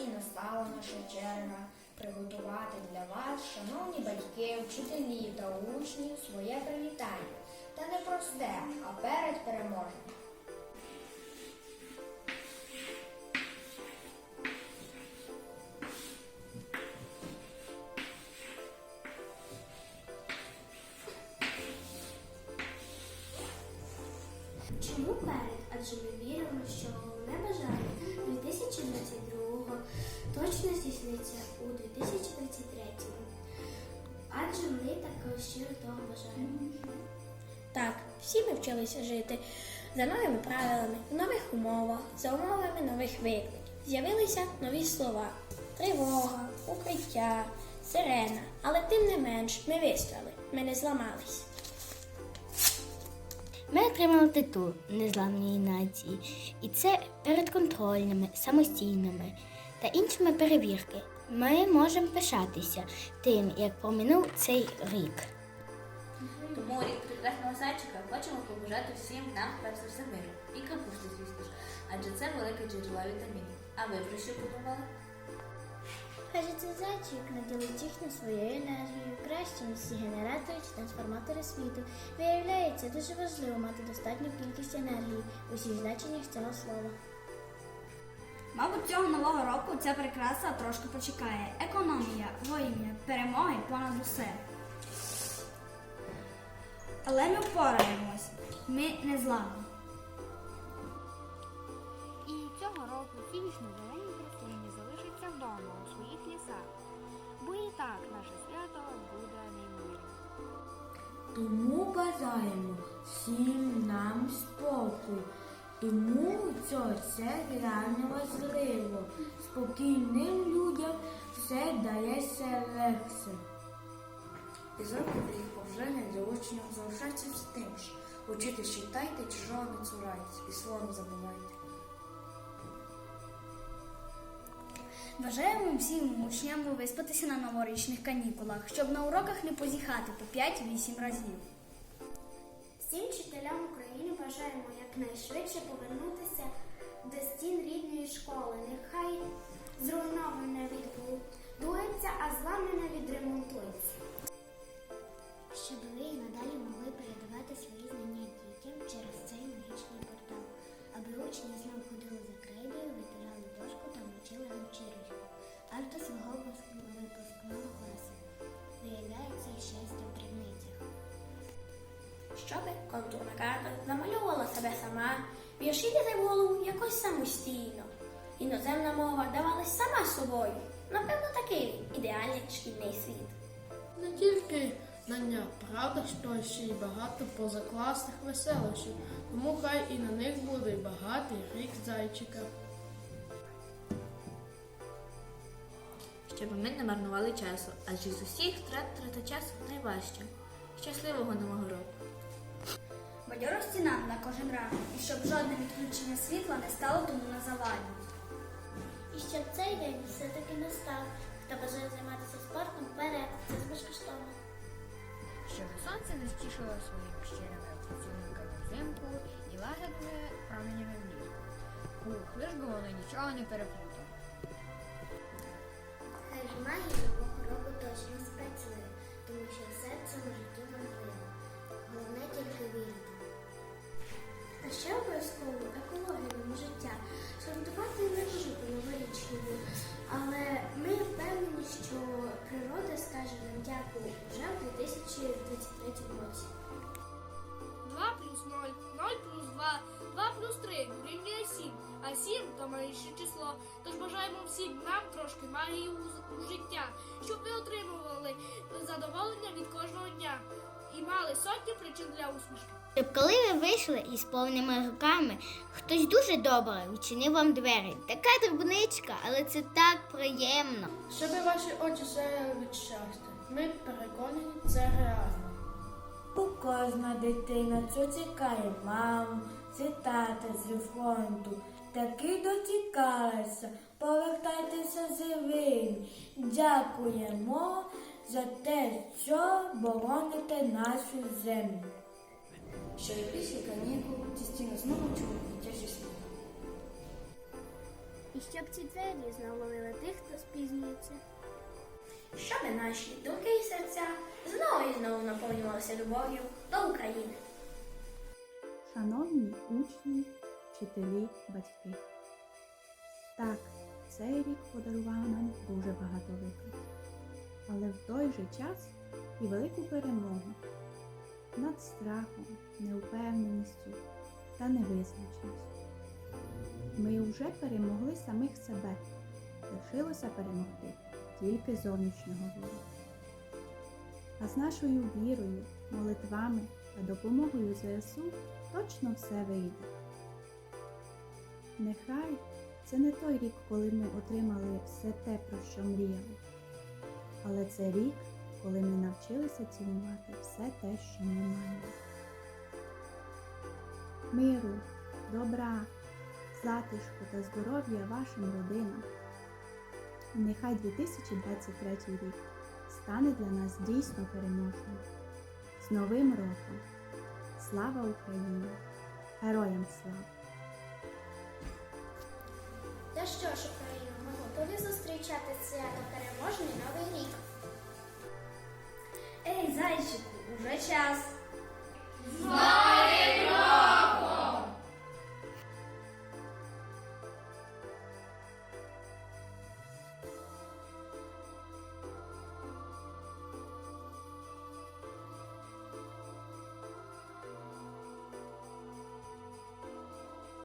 І настала наша черга приготувати для вас, шановні батьки, вчителі та учні, своє привітання. Та не просте, а перед переможним. Чому перед? Адже ми віримо, що головне бажання 2022 точно здійсниться у 2023. Адже ми так щиро того бажаємо. Так, всі ми вчилися жити за новими правилами, в нових умовах, за умовами нових викликів. З'явилися нові слова: тривога, укриття, сирена. Але тим не менш ми вистояли, ми не зламались. Ми отримали титул незламної нації, і це перед контрольними, самостійними та іншими перевірки. Ми можемо пишатися тим, як проминув цей рік. Тому рік прекрасного зайчика хочемо побажати всім нам перш за все миру і капусти, звісно ж, адже це велике джерело вітамінів. А ви про що подумали? Каже, цей зайчик наділить їхню своєю енергією, краще ніж всі генератори чи трансформатори світу. Виявляється, дуже важливо мати достатню кількість енергії у всіх значеннях цього слова. Мабуть, цього нового року ця прикраса трошки почекає. Економія, воїння, перемоги понад усе. Але ми впораємось. Ми не зламні. І цього року ці вічно зелені красуні залишаться вдома у своїх лісах, бо і так наше свято буде неймовірним. Тому бажаємо всім нам спокій. Тому це реально важливо. Спокійним людям все дається легше. І їх поважання для учнів залишається з тим ж. Учити читайте, чужого не цурайтесь і слово не забувайте. Бажаємо всім учням виспатися на новорічних канікулах, щоб на уроках не позіхати по 5-8 разів. Всім вчителям Якнайшвидше повернутися до стін рідної школи. Нехай зруйноване відбудується, а зламане відремонтується. Щоб ви і надалі могли передавати свої Щоби контурна карта намалювала себе сама, вірші в голову якось самостійно. Іноземна мова давалась сама собою. Напевно, такий ідеальний шкільний світ. Не тільки знання, правда, що ще й багато позакласних веселощів, тому хай і на них буде багатий рік зайчика. Щоб ми не марнували часу, адже з усіх втрат трата часу найважче. Щасливого нового року! Бадьорості нам на кожен ранок, і щоб жодне відключення світла не стало тому на заваді. І щоб цей день все-таки настав. Хто бажає займатися спортом, вперед, це безкоштовно. Щоб сонце не стішило своїм щирими поцілунками взимку і лагідними променями влітку. Ух, лиш би воно нічого не переплутало. Хай ж магія нового року точно спрацює, тому що все це в житті важливо. Головне тільки вірити. А ще обов'язково екологію життя. Сортувати не дуже по-новорічному, але ми впевнені, що природа скаже нам дякую вже в 2023 році. 2 плюс 0, 0 плюс 2, 2 плюс 3 дорівнює 7, а 7 то менше число. Тож бажаємо всім нам трошки магії у, життя, щоб ви отримували задоволення від кожного дня сотні причин для усмішки. Щоб коли ви вийшли із повними руками, хтось дуже добре відчинив вам двері. Така дрібничка, але це так приємно. Щоб ваші очі сяяли від щастя. Ми переконані, це реально. Бо кожна дитина, що чекає маму, чи тата зі фронту, таки дочекалася. Повертайтеся живими. Дякуємо за те, що бороните нашу землю. Що і після канікул ті стіни знову чують дитячі слова. і щоб ці двері знову ловили тих, хто спізнюється. Щоби наші думки і серця знову і знову наповнювалися любов'ю до України. Шановні учні, вчителі, батьки. Так, цей рік подарував нам дуже багато викликів, але в той же час і велику перемогу над страхом, неупевненістю та невизначеністю. Ми вже перемогли самих себе. Лишилося перемогти тільки зовнішнього ворога. А з нашою вірою, молитвами та допомогою ЗСУ точно все вийде. Нехай це не той рік, коли ми отримали все те, про що мріяли, але це рік, коли ми навчилися цінувати все те, що ми маємо. Миру, добра, затишку та здоров'я вашим родинам. І нехай 2023 рік стане для нас дійсно переможним. З Новим роком! Слава Україні! Героям слава! Та що ж, Україна, ми готові зустрічати свято переможний новий зайчику, уже час. Знаю!